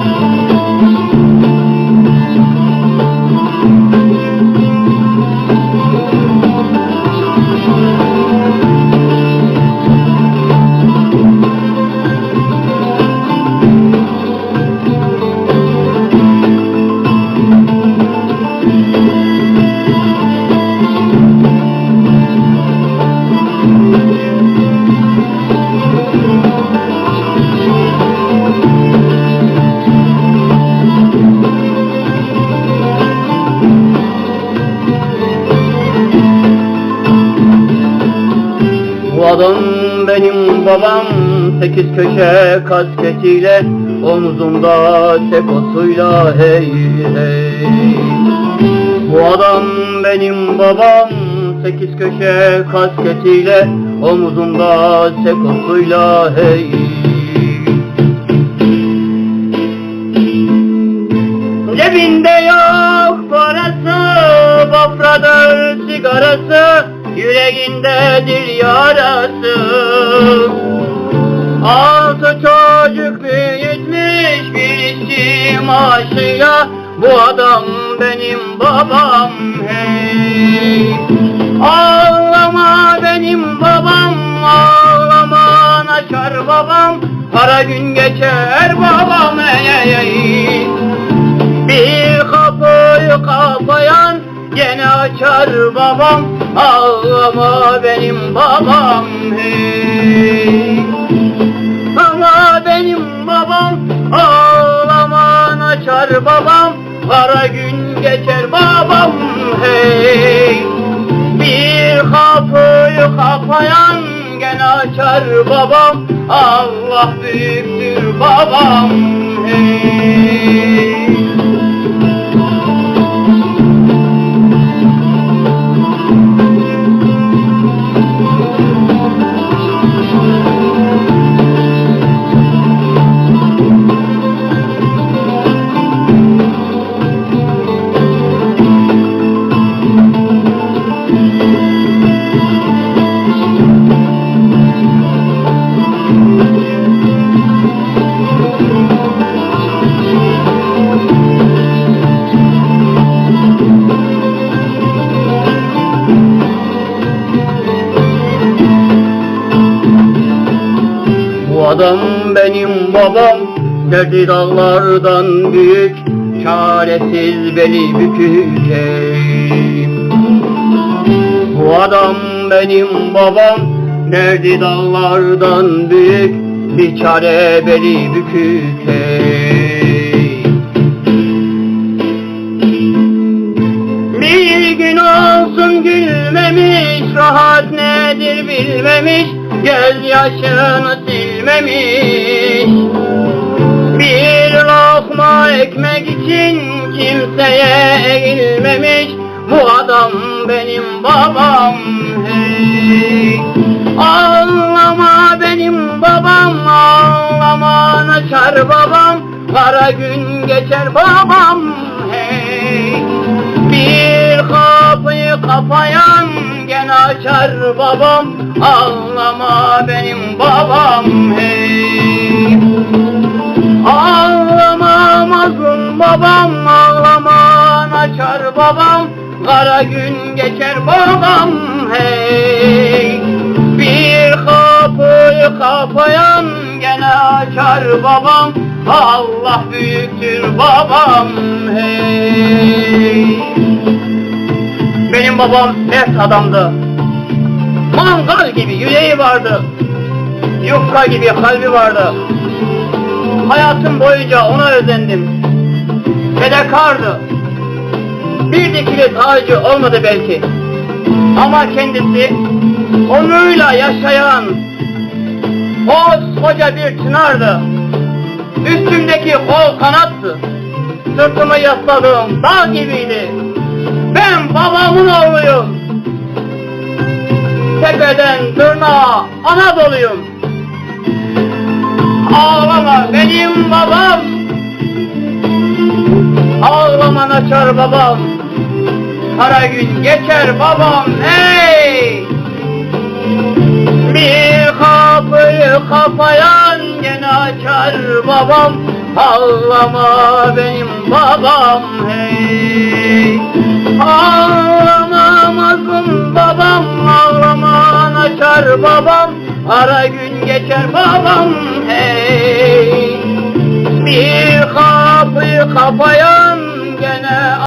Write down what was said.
うん。Bu adam benim babam Sekiz köşe kasketiyle Omzunda sekosuyla hey hey. Bu adam benim babam Sekiz köşe kasketiyle Omzunda sekosuyla hey. Cebinde yok parası, bafradır sigarası, yüreğindedir yarası. Altı çocuk büyütmüş birisi maaşıya, bu adam benim babam hey. Ağlama benim babam, ağlama naçar babam, para gün geçer babam hey, hey. Bir kapıyı kapayan gene açar babam Ağlama benim babam hey. Ama benim babam ağlaman açar babam Kara gün geçer babam hey. Bir kapıyı kapayan gene açar babam Allah büyüktür babam adam benim babam Derdi dağlardan büyük Çaresiz beli ey. Bu adam benim babam Derdi dağlardan büyük Bir çare beli ey. Bir gün olsun gülmemiş, rahat nedir bilmemiş, göz yaşını silmemiş. Bir lokma ekmek için kimseye eğilmemiş, bu adam benim babam hey. Ağlama benim babam, ağlama açar babam, kara gün geçer babam hey. Bir kapıyı kapayan gene açar babam Ağlama benim babam hey. Ağlama mazlum babam Ağlama açar babam Kara gün geçer babam hey. Bir kapıyı kapayan gene açar babam Allah büyüktür babam hey Benim babam sert adamdı. Mangal gibi yüreği vardı. Yufka gibi kalbi vardı. Hayatım boyunca ona özendim. Fedakardı. Bir dikili tacı olmadı belki. Ama kendisi onuruyla yaşayan koca bir çınardı. Üstümdeki kol kanattı. Sırtımı yasladığım dağ gibiydi Ben babamın oğluyum. Tepeden tırnağa Anadolu'yum. Ağlama benim babam. Ağlama açar babam. Kara gün geçer babam hey! Bir kapıyı kapayan gene açar babam. Ağlama benim babam hey Ağlamamazın babam Ağlaman açar babam. Ara gün geçer babam hey. Bir kapıyı kapaya